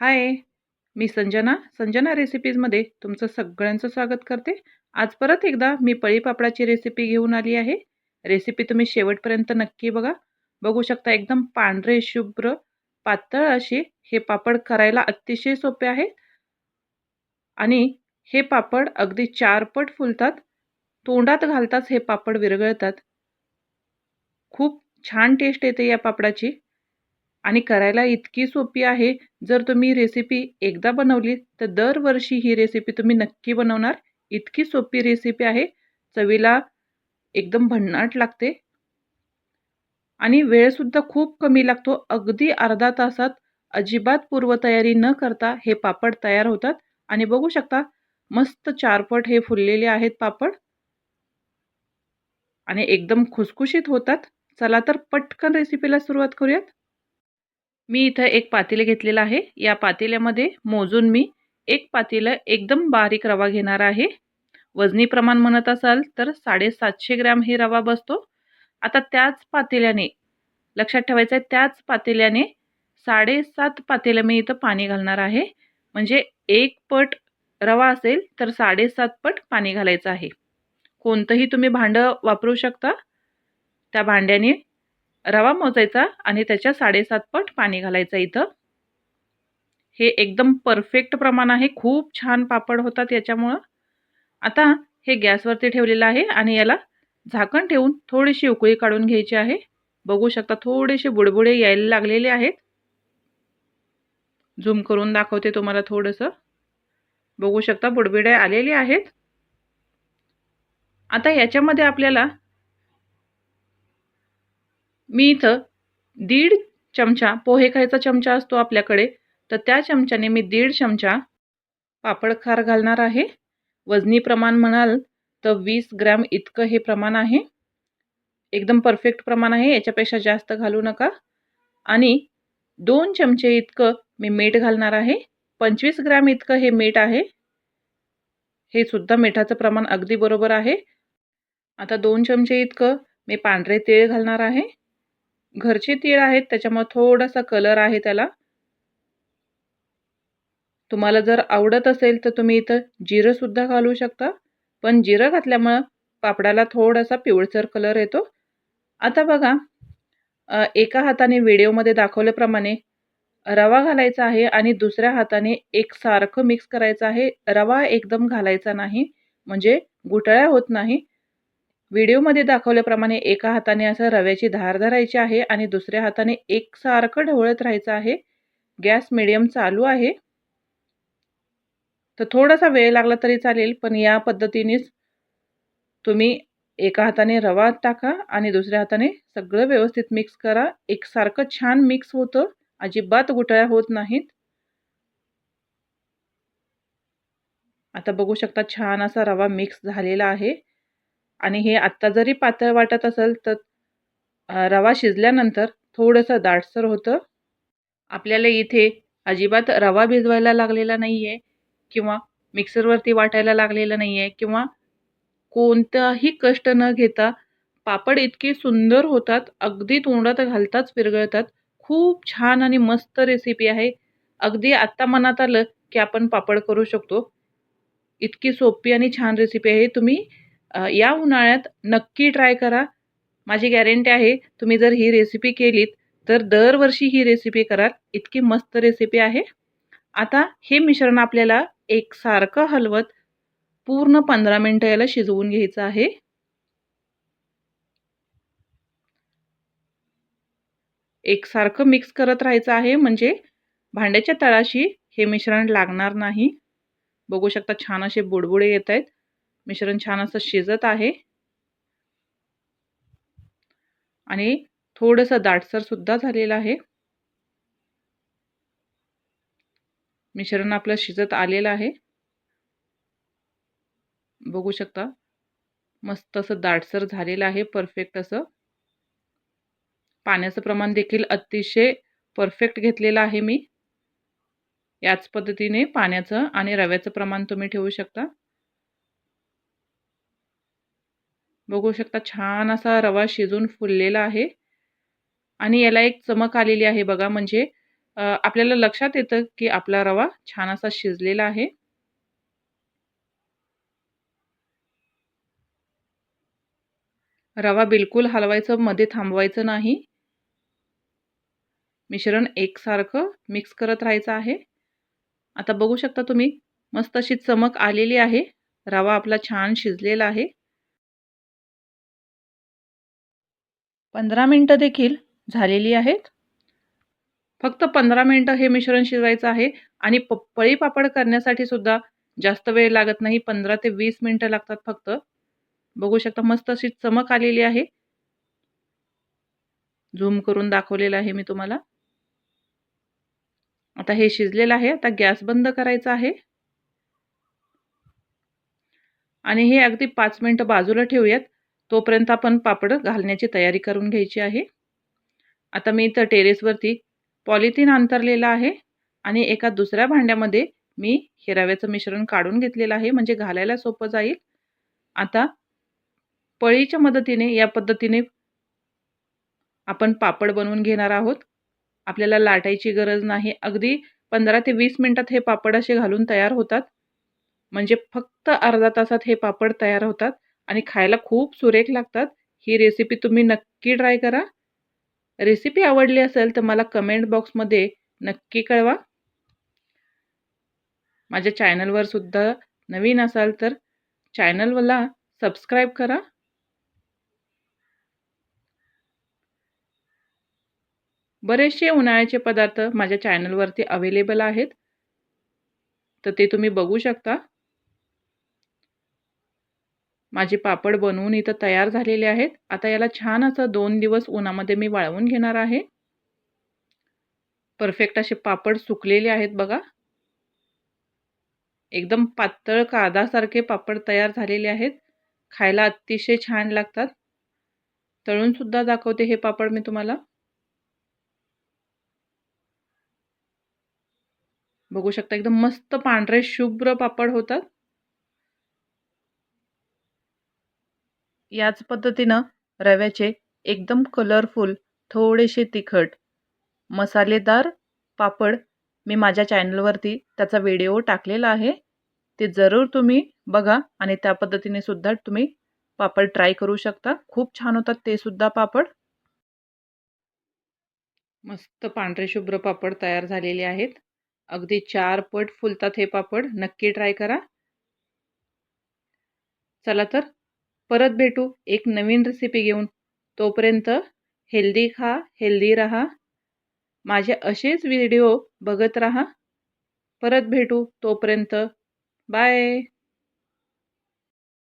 हाय मी संजना. संजना रेसिपीजमध्ये तुमचं सगळ्यांचं स्वागत करते. आज परत एकदा मी पळी पापडाची रेसिपी घेऊन आली आहे. रेसिपी तुम्ही शेवटपर्यंत नक्की बघा. बघू शकता एकदम पांढरे शुभ्र पातळ असे हे पापड करायला अतिशय सोपे आहे आणि हे पापड अगदी चारपट फुलतात. तोंडात घालताच हे पापड विरघळतात. खूप छान टेस्ट येते या पापडाची. आणि करायला इतकी सोपी आहे. जर तुम्ही रेसिपी एकदा बनवली तर दरवर्षी ही रेसिपी तुम्ही नक्की बनवणार. इतकी सोपी रेसिपी आहे. चवीला एकदम भन्नाट लागते. आणि वेळसुद्धा खूप कमी लागतो. अगदी अर्धा तासात अजिबात पूर्वतयारी न करता हे पापड तयार होतात. आणि बघू शकता मस्त चारपट हे फुललेले आहेत पापड. आणि एकदम खुसखुशीत होतात. चला तर पटकन रेसिपीला सुरुवात करूयात. मी इथं एक पातेलं घेतलेलं आहे. या पातेल्यामध्ये मोजून मी एक पातेलं एकदम बारीक रवा घेणार आहे. वजनी प्रमाण म्हणत असाल तर साडेसातशे ग्रॅम हे रवा बसतो. आता त्याच पातेल्याने लक्षात ठेवायचं आहे त्याच पातेल्याने साडेसात पातेलं मी इथं पाणी घालणार आहे. म्हणजे एक पट रवा असेल तर साडेसात पट पाणी घालायचं आहे. कोणतंही तुम्ही भांडं वापरू शकता. त्या भांड्याने रवा मोजायचा आणि त्याच्या साडेसात पट पाणी घालायचं इथं. हे एकदम परफेक्ट प्रमाण आहे. खूप छान पापड होतात याच्यामुळं. आता हे गॅसवरती ठेवलेलं आहे आणि याला झाकण ठेवून थोडीशी उकळी काढून घ्यायची आहे. बघू शकता थोडेसे बुडबुडे यायला लागलेले आहेत. झूम करून दाखवते तुम्हाला थोडंसं. बघू शकता बुडबुडे आलेले आहेत. आता याच्यामध्ये आपल्याला मी इथं दीड चमचा पोहे खायचा चमचा असतो आपल्याकडे तर त्या चमच्याने मी दीड चमचा पापड खार घालणार आहे. वजनी प्रमाण म्हणाल तर वीस ग्रॅम इतकं हे प्रमाण आहे. एकदम परफेक्ट प्रमाण आहे याच्यापेक्षा जास्त घालू नका. आणि दोन चमचे इतकं मी मीठ घालणार आहे. पंचवीस ग्रॅम इतकं हे मीठ आहे. हे सुद्धा मिठाचं प्रमाण अगदी बरोबर आहे. आता दोन चमचे इतकं मी पांढरे तीळ घालणार आहे. घरचे तीळ आहेत त्याच्यामुळे थोडासा कलर आहे त्याला. तुम्हाला जर आवडत असेल तर तुम्ही इथं जिरंसुद्धा घालू शकता. पण जिरं घातल्यामुळं पापडाला थोडासा पिवळसर कलर येतो. आता बघा एका हाताने व्हिडिओमध्ये दाखवल्याप्रमाणे रवा घालायचा आहे आणि दुसऱ्या हाताने एक सारखं मिक्स करायचं आहे. रवा एकदम घालायचा नाही म्हणजे गुटळ्या होत नाही. व्हिडिओमध्ये दाखवल्याप्रमाणे एका हाताने असं रव्याची धार धरायची आहे आणि दुसऱ्या हाताने एकसारखं ढवळत राहायचं आहे. गॅस मिडियम चालू आहे. तर थोडासा वेळ लागला तरी चालेल पण या पद्धतीनेच तुम्ही एका हाताने रवा टाका आणि दुसऱ्या हाताने सगळं व्यवस्थित मिक्स करा. एकसारखं छान मिक्स होतं. अजिबात गुटळ्या होत नाहीत. आता बघू शकता छान असा रवा मिक्स झालेला आहे. आणि हे आत्ता जरी पातळ वाटत असेल तर रवा शिजल्यानंतर थोडंसं दाटसर होतं. आपल्याला इथे अजिबात रवा भिजवायला लागलेला नाही आहे किंवा मिक्सरवरती वाटायला लागलेलं नाही आहे किंवा कोणताही कष्ट न घेता पापड इतके सुंदर होतात अगदी तोंडात घालताच विरघळतात. खूप छान आणि मस्त रेसिपी आहे. अगदी आत्ता मनात आलं की आपण पापड करू शकतो. इतकी सोपी आणि छान रेसिपी आहे. तुम्ही या उन्हाळ्यात नक्की ट्राय करा. माझी गॅरंटी आहे तुम्ही जर ही रेसिपी केलीत तर दरवर्षी ही रेसिपी कराल. इतकी मस्त रेसिपी आहे. आता हे मिश्रण आपल्याला एकसारखं हलवत पूर्ण पंधरा मिनटं याला शिजवून घ्यायचं आहे. एकसारखं मिक्स करत राहायचं आहे म्हणजे भांड्याच्या तळाशी हे मिश्रण लागणार नाही. बघू शकता छान असे बुडबुडे येत आहेत मिश्रण छान असं शिजत आहे. आणि थोडंसं दाटसर सुद्धा झालेलं आहे. मिश्रण आपलं शिजत आलेलं आहे. बघू शकता मस्त असं दाटसर झालेलं आहे परफेक्ट असं. पाण्याचं प्रमाण देखील अतिशय परफेक्ट घेतलेलं आहे मी. याच पद्धतीने पाण्याचं आणि रव्याचं प्रमाण तुम्ही ठेवू शकता. बघू शकता छान असा रवा शिजून फुललेला आहे. आणि याला एक चमक आलेली आहे बघा म्हणजे आपल्याला लक्षात येतं की आपला रवा छान असा शिजलेला आहे. रवा बिलकुल हलवायचं मध्ये थांबवायचं नाही. मिश्रण एकसारखं मिक्स करत राहायचं आहे. आता बघू शकता तुम्ही मस्त अशी चमक आलेली आहे. रवा आपला छान शिजलेला आहे. पंधरा मिनटं देखील झालेली आहेत. फक्त पंधरा मिनटं हे मिश्रण शिजवायचं आहे आणि पपळी पापड करण्यासाठी सुद्धा जास्त वेळ लागत नाही पंधरा ते वीस मिनटं लागतात फक्त. बघू शकता मस्त अशी चमक आलेली आहे. झूम करून दाखवलेलं आहे मी तुम्हाला. आता हे शिजलेलं आहे आता गॅस बंद करायचा आहे. आणि हे अगदी पाच मिनटं बाजूला ठेवूयात. तोपर्यंत आपण पापड घालण्याची तयारी करून घ्यायची आहे. आता मी इथं टेरेसवरती पॉलिथिन अंतरलेलं आहे आणि एका दुसऱ्या भांड्यामध्ये मी हे रव्याचं मिश्रण काढून घेतलेलं आहे म्हणजे घालायला सोपं जाईल. आता पळीच्या मदतीने या पद्धतीने आपण पापड बनवून घेणार आहोत. आपल्याला लाटायची गरज नाही. अगदी पंधरा ते वीस मिनटात हे पापड असे घालून तयार होतात. म्हणजे फक्त अर्धा तासात हे पापड तयार होतात. आणि खायला खूप सुरेख लागतात. ही रेसिपी तुम्ही नक्की ट्राय करा. रेसिपी आवडली असेल तर मला कमेंट बॉक्समध्ये नक्की कळवा. माझ्या चॅनलवर सुद्धा नवीन असाल तर चॅनलला सबस्क्राईब करा. बरेचसे उन्हाळ्याचे पदार्थ माझ्या चॅनलवरती अवेलेबल आहेत. तर ते तुम्ही बघू शकता. माझे पापड बनवून इथं तयार झालेले आहेत. आता याला छान असं दोन दिवस उन्हामध्ये मी वाळवून घेणार आहे. परफेक्ट असे पापड सुकलेले आहेत बघा. एकदम पातळ कादासारखे पापड तयार झालेले आहेत. खायला अतिशय छान लागतात. तळून सुद्धा दाखवते हे पापड मी तुम्हाला. बघू शकता एकदम मस्त पांढरे शुभ्र पापड होतात. याच पद्धतीनं रव्याचे एकदम कलरफुल थोडेसे तिखट. मसालेदार पापड मी माझ्या चॅनलवरती त्याचा व्हिडिओ टाकलेला आहे. ते जरूर तुम्ही बघा आणि त्या पद्धतीने सुद्धा तुम्ही पापड ट्राय करू शकता. खूप छान होतात ते सुद्धा पापड. मस्त पांढरे शुभ्र पापड तयार झालेले आहेत. अगदी चार पट फुलतात हे पापड. नक्की ट्राय करा. चला तर परत भेटू एक नवीन रेसिपी घेऊन. तोपर्यंत हेल्दी खा हेल्दी राहा. माझे असेच व्हिडिओ बघत राहा. परत भेटू तोपर्यंत. बाय